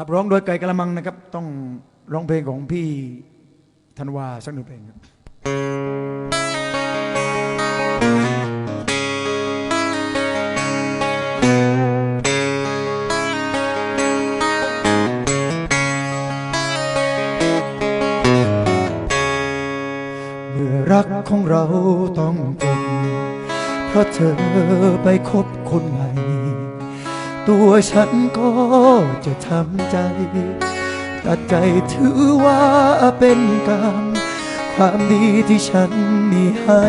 ขับร้องโดยไก่กระมังนะครับ ต้องร้องเพลงของพี่ธันวาสักหนึ่งเพลงครับเมื่อรักของเราต้องจบเพราะเธอไปคบคนใหม่ ตัวฉันก็จะทำใจ ตัดใจถือว่าเป็นกรรม ความดีที่ฉันมีให้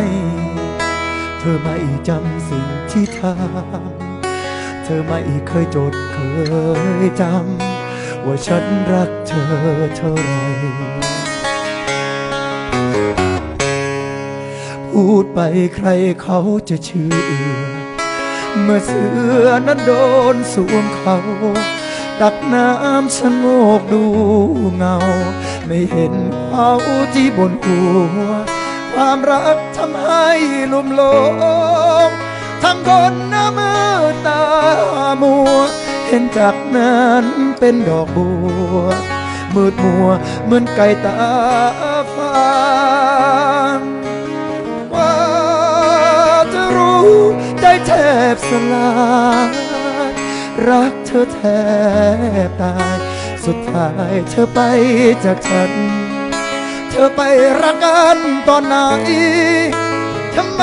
เธอไม่จำสิ่งที่ทำ เธอไม่เคยจดเคยจำ ว่าฉันรักเธอเท่าไร พูดไปใครเขาจะเชื่อ เมื่อเสือนั้นโดนสวมเขา ตักน้ำชะโงกดูเงา ไม่เห็นเขาที่บนหัว ความรักทำให้ลุ่มหลงทั้งคนหน้ามือตามัว เห็นจากนั้นเป็นดอกบัวมืดมัวเหมือนไก่ตาฟ้า บสลายรักเธอแทบตาย สุดท้ายเธอไปจากฉัน เธอไปรักกันตอนไหนทำไม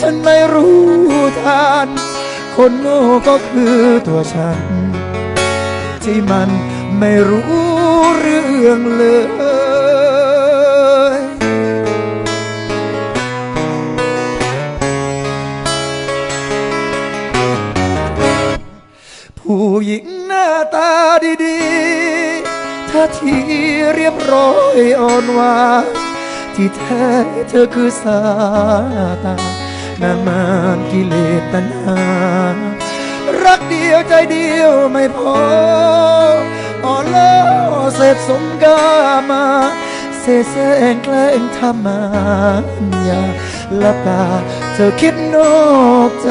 ฉันไม่รู้ทัน คนโง่ก็คือตัวฉัน ที่มันไม่รู้เรื่องเลย ผู้หญิงหน้าตาดีๆท่าทีเรียบร้อยอ่อนหวานที่แท้เธอคือสาตานามารกิเลสตัณหา รักเดียวใจเดียวไม่พออ่อนล้อเสพสมกามาเสแสร้งแกล้งทำมาอย่าลับตาเธอคิดนอกใจ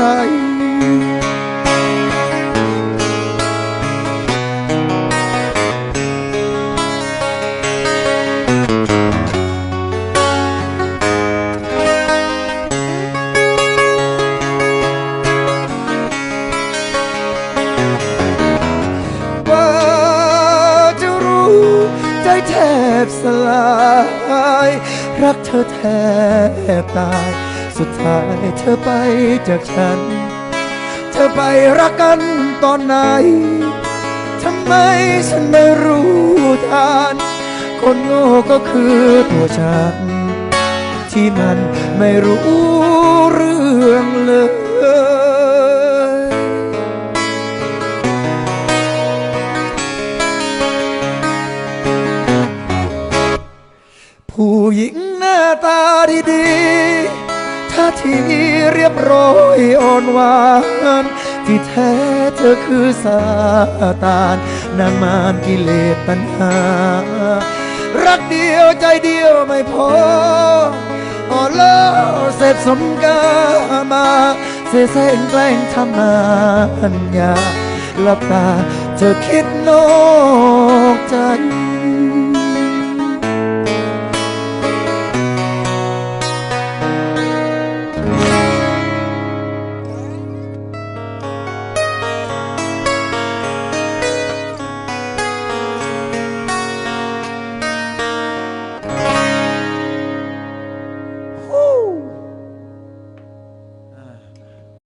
บสลาย รักเธอแทบตาย สุดท้ายเธอไปจากฉัน เธอไปรักกันตอนไหนทำไมฉันไม่รู้ทันคนโง่ก็คือตัวฉัน ที่มันไม่รู้ ผู้หญิงหน้าตาดีๆท่าทีเรียบร้อยอ่อนหวาน ที่แท้เธอคือซาตานนางมารกิเลสตัณหา รักเดียวใจเดียวไม่พออ่อนล้อเสพสมกามาเสแสร้งแกล้งทำมันยาหลับตาเธอคิดนอกใจ